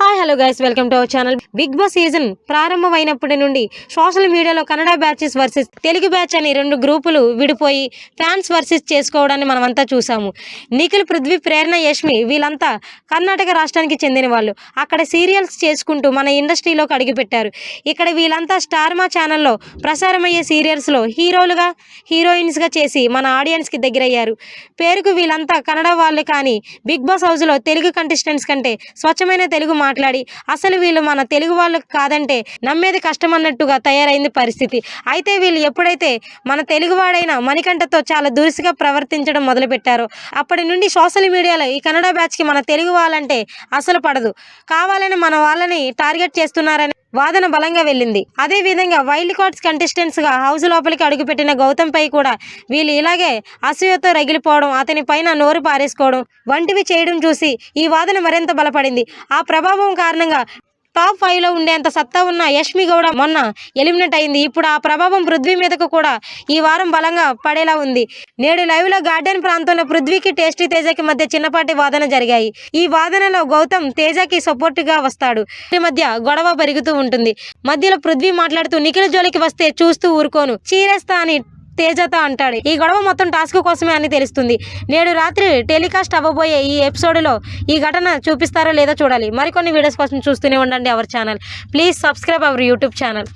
Hi hello guys welcome to our channel Bigg Boss season ప్రారంభమైనప్పటి నుండి social మీడియాలో Kannada batches versus Telugu batch అని రెండు గ్రూపులు విడిపోయి ఫ్యాన్స్ వర్సెస్ చేసుకోవడాన్ని మనమంతా చూసాము నిఖిల్ పృథ్వీ ప్రేరణ యష్మి వీళ్ళంతా కర్ణాటక రాష్ట్రానికి చెందిన వాళ్ళు. అక్కడ సీరియల్స్ చేసుకుంటూ మన ఇండస్ట్రీలోకి అడుగుపెట్టారు ఇక్కడ వీళ్ళంతా స్టార్మా ఛానల్లో ప్రసారమయ్యే సీరియల్స్లో హీరోలుగా హీరోయిన్స్గా చేసి మన ఆడియన్స్కి దగ్గరయ్యారు. పేరుకు వీళ్ళంతా కన్నడ వాళ్ళు కానీ బిగ్ బాస్ హౌస్లో తెలుగు కంటెస్టెంట్స్ కంటే స్వచ్ఛమైన తెలుగు మా మాట్లాడి అసలు వీళ్ళు మన తెలుగు వాళ్ళకు కాదంటే నమ్మేది కష్టం అన్నట్టుగా తయారైంది పరిస్థితి. అయితే వీళ్ళు ఎప్పుడైతే మన తెలుగువాడైన మణికంఠతో చాలా దురుసుగా ప్రవర్తించడం మొదలుపెట్టారో అప్పటి నుండి సోషల్ మీడియాలో ఈ కన్నడ బ్యాచ్కి మన తెలుగు వాళ్ళంటే అసలు పడదు. కావాలని మన వాళ్ళని టార్గెట్ చేస్తున్నారని వాదన బలంగా వెళ్ళింది. అదే విధంగా వైల్డ్ కార్డ్స్ కంటెస్టెంట్స్గా హౌస్ లోపలికి అడుగుపెట్టిన గౌతంపై కూడా వీళ్ళు ఇలాగే అసూయతో రగిలిపోవడం అతని పైన నోరు పారేసుకోవడం వంటివి చేయడం చూసి ఈ వాదన మరింత బలపడింది. ఆ ప్రభావం కారణంగా టాప్ ఫైవ్లో ఉండేంత సత్తా ఉన్న యష్మి గౌడ మొన్న ఎలిమినేట్ అయింది. ఇప్పుడు ఆ ప్రభావం పృథ్వీ మీదకు కూడా ఈ వారం బలంగా పడేలా ఉంది. నేడు లైవ్లో గార్డెన్ ప్రాంతంలో పృథ్వీకి టేస్టీ తేజకి మధ్య చిన్నపాటి వాదన జరిగాయి. ఈ వాదనలో గౌతమ్ తేజకి సపోర్ట్గా వస్తాడు. ఈ మధ్య గొడవ పెరుగుతూ ఉంటుంది. మధ్యలో పృథ్వీ మాట్లాడుతూ నిఖిల్ జోలికి వస్తే చూస్తూ ఊరుకోను. చీరేస్తా అని తేజతో అంటాడు. ఈ గొడవ మొత్తం టాస్క్ కోసమే అని తెలుస్తుంది. నేడు రాత్రి టెలికాస్ట్ అవ్వబోయే ఈ ఎపిసోడ్లో ఈ ఘటన చూపిస్తారో లేదో చూడాలి. మరికొన్ని వీడియోస్ కోసం చూస్తూనే ఉండండి our channel please subscribe our YouTube channel